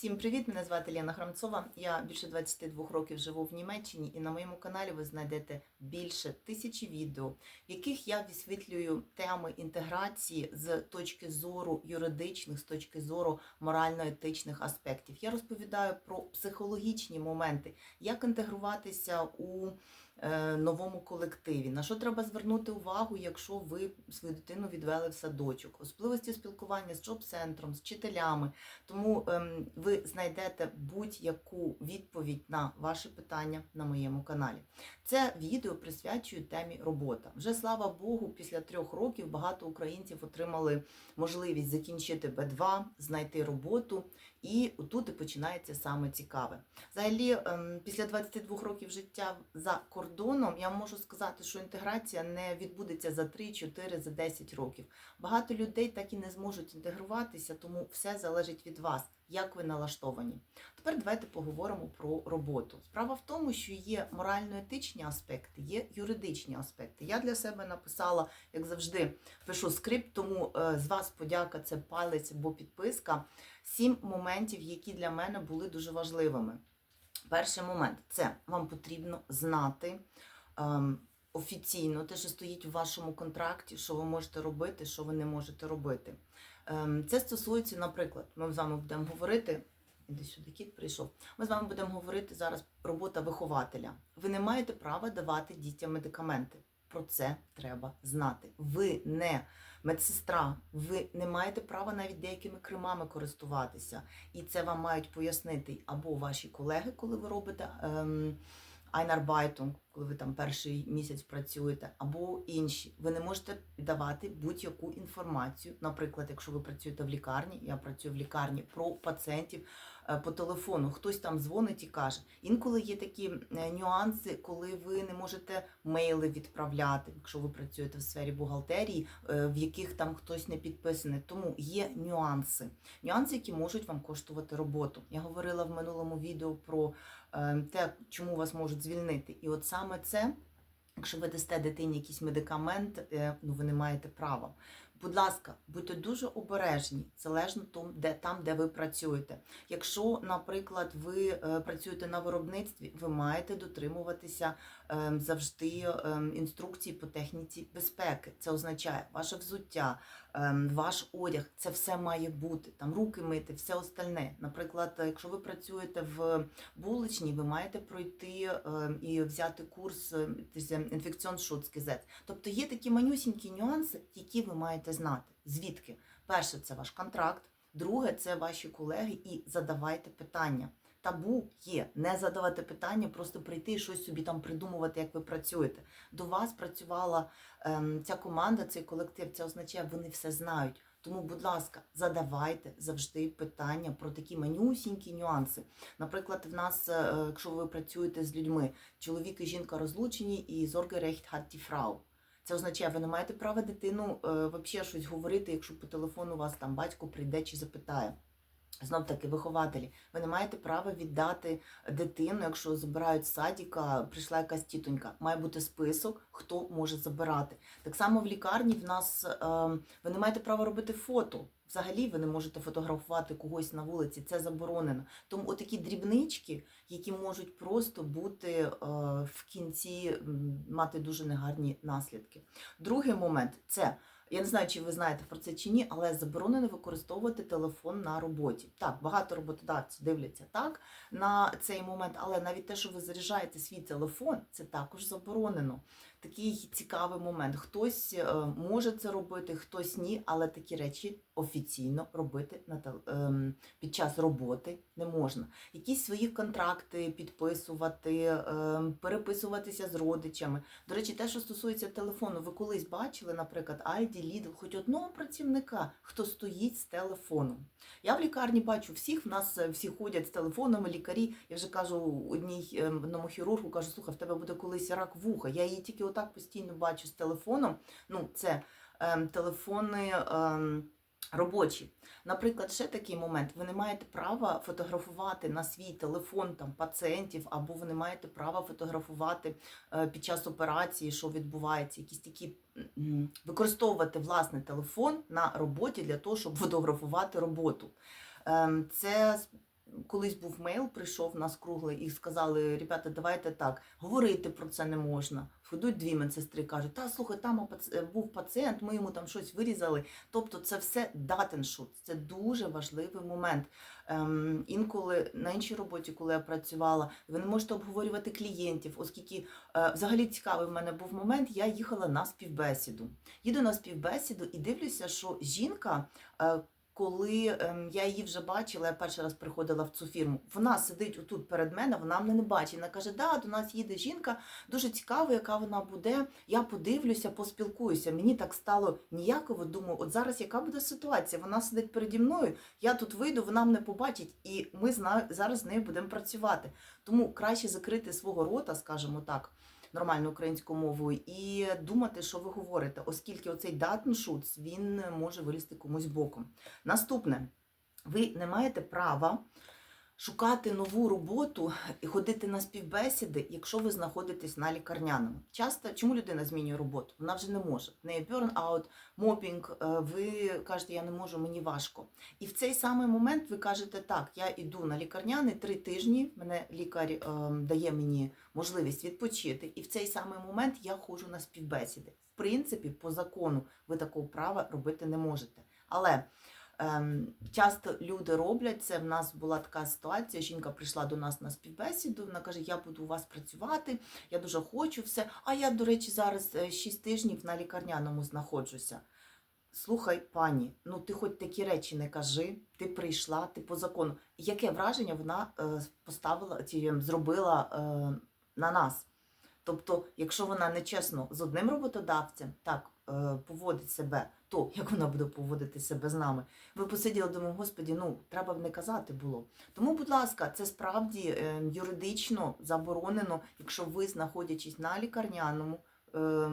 Всім привіт! Мене звати Лена Храмцова. Я більше 22 років живу в Німеччині, і на моєму каналі ви знайдете більше тисячі відео, в яких я висвітлюю теми інтеграції з точки зору юридичних, з точки зору морально-етичних аспектів. Я розповідаю про психологічні моменти, як інтегруватися у новому колективі, на що треба звернути увагу, якщо ви свою дитину відвели в садочок, особливості спілкування з джоб-центром, з вчителями. Тому ем, ви знайдете будь-яку відповідь на ваші питання на моєму каналі. Це відео присвячую темі робота. Вже слава Богу, після трьох років багато українців отримали можливість закінчити Б2, знайти роботу, і тут починається саме цікаве. Взагалі, ем, після 22 років життя за кордоном я можу сказати, що інтеграція не відбудеться за 3, 4, за 10 років. Багато людей так і не зможуть інтегруватися, тому все залежить від вас, як ви налаштовані. Тепер давайте поговоримо про роботу. Справа в тому, що є морально-етичні аспекти, є юридичні аспекти. Я для себе написала, як завжди, пишу скрипт, тому е, з вас подяка це палець або підписка. Сім моментів, які для мене були дуже важливими. Перший момент це вам потрібно знати. ем, Офіційно те, що стоїть у вашому контракті, що ви можете робити, що ви не можете робити. Ем, Це стосується, наприклад, ми з вами будемо говорити. Іди сюди, кіт прийшов. Ми з вами будемо говорити зараз робота вихователя. Ви не маєте права давати дітям медикаменти. Про це треба знати. Ви не медсестра, ви не маєте права навіть деякими кремами користуватися. І це вам мають пояснити або ваші колеги, коли ви робите. Ем, Айнарбайтунг, коли ви там перший місяць працюєте, або інші. Ви не можете давати будь-яку інформацію. Наприклад, якщо ви працюєте в лікарні, я працюю в лікарні про пацієнтів по телефону. Хтось там дзвонить і каже. Інколи є такі е, нюанси, коли ви не можете мейли відправляти, якщо ви працюєте в сфері бухгалтерії, е, в яких там хтось не підписаний. Тому є нюанси. Нюанси, які можуть вам коштувати роботу. Я говорила в минулому відео про е, те, чому вас можуть звільнити. І от саме це, якщо ви дасте дитині якийсь медикамент, е, ну ви не маєте права. Будь ласка, будьте дуже обережні, залежно там, де там, де ви працюєте. Якщо, наприклад, ви е, працюєте на виробництві, ви маєте дотримуватися завжди е, інструкцій по техніці безпеки. Це означає ваше взуття, е, ваш одяг, це все має бути. Там руки мити, все остальне. Наприклад, якщо ви працюєте в булочній, ви маєте пройти і взяти курс е, інфекціоншутський Тобто є такі манюсінькі нюанси, які ви маєте знати. Звідки? Перше, це ваш контракт, друге, це ваші колеги, і задавайте питання. Табу є не задавати питання, просто прийти і щось собі там придумувати, як ви працюєте. До вас працювала ем, ця команда, цей колектив. Це означає, вони все знають. Тому, будь ласка, задавайте завжди питання про такі манюсінькі нюанси. Наприклад, в нас, е, якщо ви працюєте з людьми, чоловік і жінка розлучені, і Sorgerecht hat die. Це означає, ви не маєте права дитину е, взагалі щось говорити, якщо по телефону вас там батько прийде чи запитає. Знов таки, вихователі, ви не маєте права віддати дитину, якщо забирають з садіка, прийшла якась тітонька. Має бути список, хто може забирати. Так само в лікарні в нас е, ви не маєте права робити фото. Взагалі ви не можете фотографувати когось на вулиці, це заборонено. Тому отакі дрібнички, які можуть просто бути е, в кінці мати дуже негарні наслідки. Другий момент це. Я не знаю, чи ви знаєте про це чи ні, але заборонено використовувати телефон на роботі. Так, багато роботодавців дивляться так на цей момент, але навіть те, що ви заряджаєте свій телефон, це також заборонено. Такий цікавий момент. Хтось е, може це робити, хтось ні, але такі речі офіційно робити ем, під час роботи не можна. Якісь свої контракти підписувати, ем, переписуватися з родичами. До речі, те, що стосується телефону, ви колись бачили, наприклад, Альді, Lidl, хоч одного працівника, хто стоїть з телефоном. Я в лікарні бачу всіх, в нас е, всі ходять з телефонами, лікарі. Я вже кажу одній ем, одному хірургу, кажу, слухай, в тебе буде колись рак вуха. Я її тільки отак постійно бачу з телефоном. Ну, це ем, телефони. Ем, Робочі, наприклад, ще такий момент: ви не маєте права фотографувати на свій телефон там пацієнтів, або ви не маєте права фотографувати е, під час операції, що відбувається, якісь такі використовувати власний телефон на роботі для того, щоб фотографувати роботу. Ем, Це колись був мейл, прийшов нас круглий і сказали: ребята, давайте так, говорити про це не можна. Ходуть дві медсестри, кажуть, та слухай, там був пацієнт, ми йому там щось вирізали. Тобто, це все датеншут. Це дуже важливий момент. Ем, інколи на іншій роботі, коли я працювала, ви не можете обговорювати клієнтів, оскільки е, взагалі цікавий в мене був момент. Я їхала на співбесіду. Їду на співбесіду і дивлюся, що жінка. Е, коли ем, я її вже бачила, я перший раз приходила в цю фірму. Вона сидить отут перед мене, вона мене не бачить. Вона каже: Да, до нас їде жінка, дуже цікаво, яка вона буде. Я подивлюся, поспілкуюся. Мені так стало ніяково. Думаю, от зараз яка буде ситуація? Вона сидить переді мною, я тут вийду, вона мене побачить, і ми зараз з нею будемо працювати. Тому краще закрити свого рота, скажімо так. Нормальною українською мовою і думати, що ви говорите, оскільки оцей датншуц він може вилізти комусь боком. Наступне, ви не маєте права шукати нову роботу і ходити на співбесіди, якщо ви знаходитесь на лікарняному. Часто чому людина змінює роботу? Вона вже не може. В неї burnout, мопінг, е, ви кажете, я не можу, мені важко. І в цей самий момент ви кажете, так, я йду на лікарняний три тижні, мене лікар е, дає мені можливість відпочити, і в цей самий момент я ходжу на співбесіди. В принципі, по закону ви такого права робити не можете. Але часто люди роблять це. В нас була така ситуація. Жінка прийшла до нас на співбесіду. Вона каже: Я буду у вас працювати, я дуже хочу все. А я, до речі, зараз 6 тижнів на лікарняному знаходжуся. Слухай, пані, ну ти хоч такі речі не кажи, ти прийшла, ти по закону. Яке враження вона е, поставила чи зробила е, на нас? Тобто, якщо вона нечесно з одним роботодавцем так е, поводить себе, то як вона буде поводити себе з нами? Ви посиділи, думаю, господі, ну треба б не казати було. Тому, будь ласка, це справді е, юридично заборонено, якщо ви, знаходячись на лікарняному, е,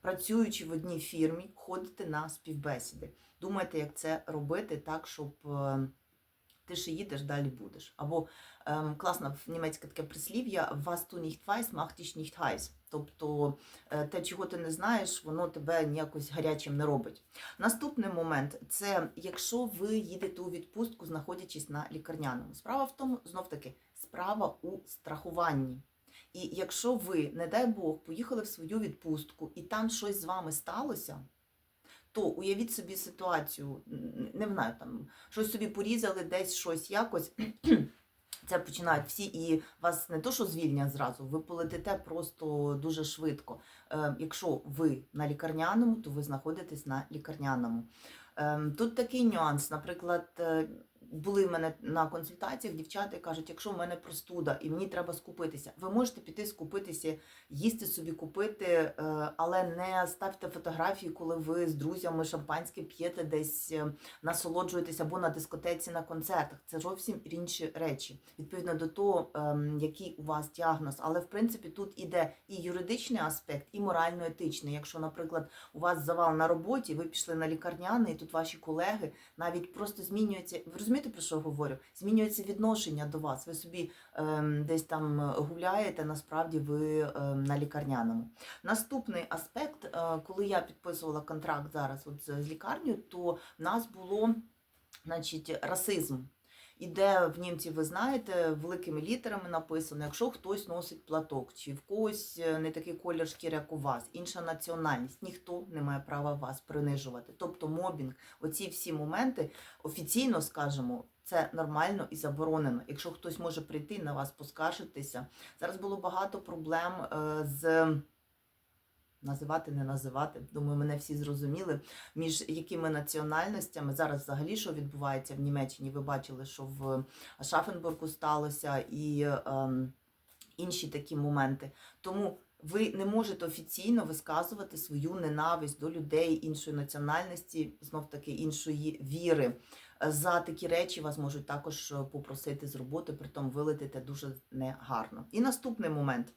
працюючи в одній фірмі, ходите на співбесіди. Думайте, як це робити так, щоб е, ти ще їдеш, далі будеш. Або ем, класно в німецьке таке прислів'я «Was du nicht weißt, macht dich nicht heiß». Тобто е, те, чого ти не знаєш, воно тебе ніякось гарячим не робить. Наступний момент це якщо ви їдете у відпустку, знаходячись на лікарняному. Справа в тому, знов таки, справа у страхуванні. І якщо ви, не дай Бог, поїхали в свою відпустку і там щось з вами сталося, то уявіть собі ситуацію, не знаю, там щось собі порізали, десь щось якось. Це починають всі, і вас не то, що звільнять зразу, ви полетите просто дуже швидко. Е, якщо ви на лікарняному, то ви знаходитесь на лікарняному. Ем, Тут такий нюанс. Наприклад, е, були в мене на консультаціях дівчата і кажуть, якщо в мене простуда і мені треба скупитися, ви можете піти скупитися, їсти собі купити, е, але не ставте фотографії, коли ви з друзями шампанське п'єте десь, е, насолоджуєтесь або на дискотеці, на концертах. Це зовсім інші речі, відповідно до того, ем, який у вас діагноз. Але в принципі тут іде і юридичний аспект, і морально-етичний. Якщо, наприклад, у вас завал на роботі, ви пішли на лікарняний, і тут ваші колеги навіть просто змінюються. Ви розумієте, про що я говорю? Змінюється відношення до вас. Ви собі ем, десь там гуляєте, насправді ви ем, на лікарняному. Наступний аспект, е, коли я підписувала контракт зараз от з лікарнею, то в нас було значить, расизм. Іде в німці, ви знаєте, великими літерами написано, якщо хтось носить платок, чи в когось е, не такий колір шкіри, як у вас, інша національність, ніхто не має права вас принижувати. Тобто мобінг, оці всі моменти офіційно скажемо, це нормально і заборонено. Якщо хтось може прийти на вас поскаржитися. Зараз було багато проблем е, з. Називати, не називати, думаю, мене всі зрозуміли, між якими національностями зараз взагалі що відбувається в Німеччині. Ви бачили, що в Шафенбургу сталося і ем, інші такі моменти. Тому ви не можете офіційно висказувати свою ненависть до людей іншої національності, знов таки іншої віри. За такі речі вас можуть також е, попросити з роботи, притом вилетите дуже негарно. І наступний момент.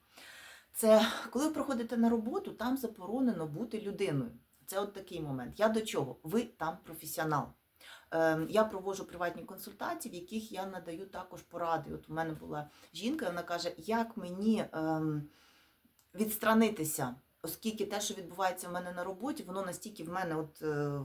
Це коли ви приходите на роботу, там заборонено бути людиною. Це от такий момент. Я до чого? Ви там професіонал. Ем, Я проводжу приватні консультації, в яких я надаю також поради. От у мене була жінка, вона каже, як мені ем, відстранитися, оскільки те, що відбувається в мене на роботі, воно настільки в мене от е,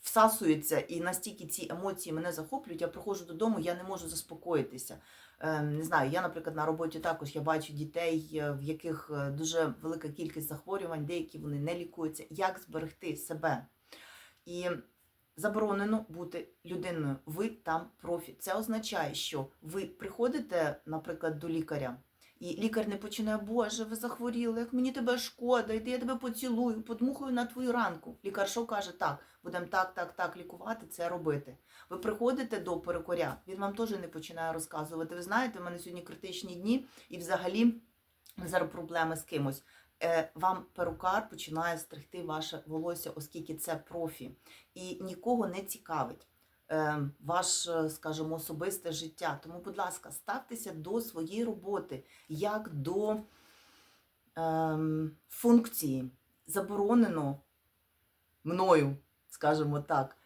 всасується, і настільки ці емоції мене захоплюють, я приходжу додому, я не можу заспокоїтися. Е, Не знаю, я, наприклад, на роботі також я бачу дітей, е, в яких е, дуже велика кількість захворювань, деякі вони не лікуються. Як зберегти себе? І заборонено бути людиною. Ви там профі. Це означає, що ви приходите, наприклад, до лікаря. І лікар не починає, Боже, ви захворіли, як мені тебе шкода, йди я тебе поцілую, подмухаю на твою ранку. Лікар що каже, так, будемо так, так, так лікувати, це робити. Ви приходите до перекоря, він вам теж не починає розказувати. Ви знаєте, в мене сьогодні критичні дні, і взагалі зараз проблеми з кимось. Е, Вам перукар починає стригти ваше волосся, оскільки це профі, і нікого не цікавить ваше, скажімо, особисте життя. Тому, будь ласка, ставтеся до своєї роботи як до ем, функції. Заборонено мною, скажімо так, ем,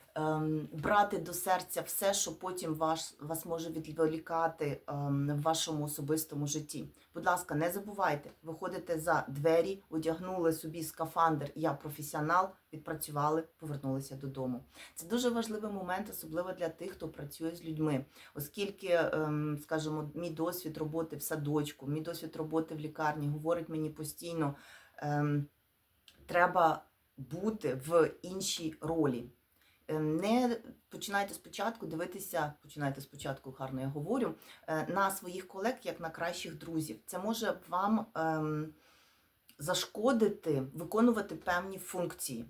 брати до серця все, що потім ваш, вас може відволікати ем, в вашому особистому житті. Будь ласка, не забувайте, виходите за двері, одягнули собі скафандр, я професіонал, відпрацювали, повернулися додому. Це дуже важливий момент, особливо для тих, хто працює з людьми, оскільки, ем, скажімо, мій досвід роботи в садочку, мій досвід роботи в лікарні говорить мені постійно, ем, треба бути в іншій ролі. Е, Не починайте спочатку дивитися, починайте спочатку, гарно я говорю, е, на своїх колег як на кращих друзів. Це може вам ем, зашкодити виконувати певні функції.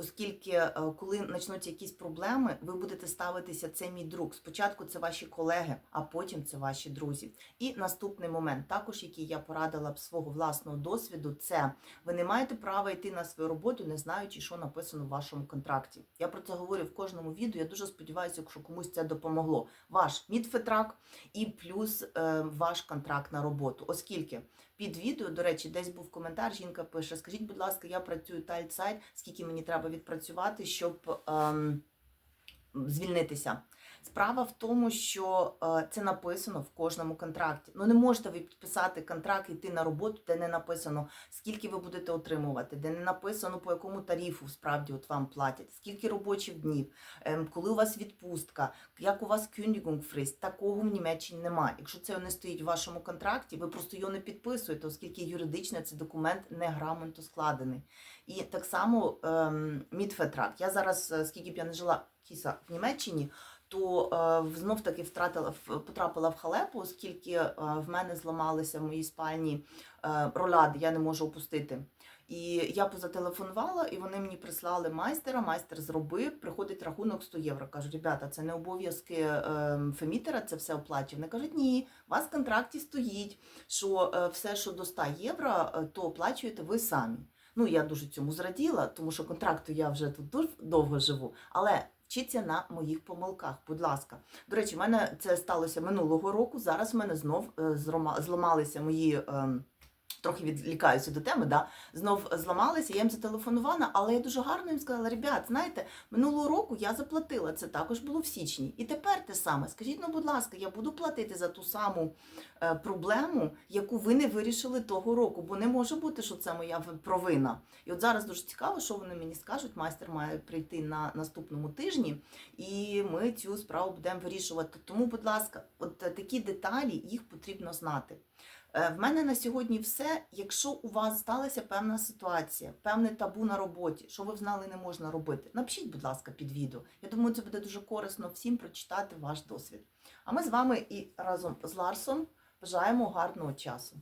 Оскільки, е, коли почнуться якісь проблеми, ви будете ставитися це мій друг. Спочатку це ваші колеги, а потім це ваші друзі. І наступний момент, також який я порадила б свого власного досвіду, це ви не маєте права йти на свою роботу, не знаючи, що написано в вашому контракті. Я про це говорю в кожному відео. Я дуже сподіваюся, що комусь це допомогло. Ваш мідфетрак і плюс е, ваш контракт на роботу. Оскільки під відео, до речі, десь був коментар, жінка пише: Скажіть, будь ласка, я працюю тальт-сайт, скільки мені треба відпрацювати, щоб ем, звільнитися. Справа в тому, що е, це написано в кожному контракті. Ну не можете ви підписати контракт, йти на роботу, де не написано, скільки ви будете отримувати, де не написано, по якому тарифу справді от вам платять, скільки робочих днів, ем, коли у вас відпустка, як у вас Kündigungsfrist. Такого в Німеччині немає. Якщо це не стоїть в вашому контракті, ви просто його не підписуєте, оскільки юридично цей документ не грамотно складений. І так само ем, Мідфетрак. Я зараз, е, скільки б я не жила кіса в Німеччині, то е, знов таки втратила потрапила в халепу, оскільки е, в мене зламалися в моїй спальні е, роляди, я не можу опустити. І я позателефонувала, і вони мені прислали майстера. Майстер зробив, приходить рахунок 100 євро. Кажу, ребята, це не обов'язки фемітера, це все оплачує. Вони кажуть, ні, у вас в контракті стоїть, що все, що до 100 євро, то оплачуєте ви самі. Ну, я дуже цьому зраділа, тому що контракту я вже тут дуже довго живу. Але вчіться на моїх помилках, будь ласка. До речі, в мене це сталося минулого року. Зараз в мене знов е, зрома- зламалися мої. Трохи відлікаюся до теми, да? знов зламалися, я їм зателефонувала, але я дуже гарно їм сказала: ребят, знаєте, минулого року я заплатила, це також було в січні. І тепер те саме. Скажіть, ну, будь ласка, я буду платити за ту саму е, проблему, яку ви не вирішили того року, бо не може бути, що це моя провина. І от зараз дуже цікаво, що вони мені скажуть. Майстер має прийти на наступному тижні, і ми цю справу будемо вирішувати. Тому, будь ласка, от такі деталі їх потрібно знати. Е, В мене на сьогодні все. Якщо у вас сталася певна ситуація, певне табу на роботі, що ви знали не можна робити, напишіть, будь ласка, під відео. Я думаю, це буде дуже корисно всім прочитати ваш досвід. А ми з вами і разом з Ларсом бажаємо гарного часу.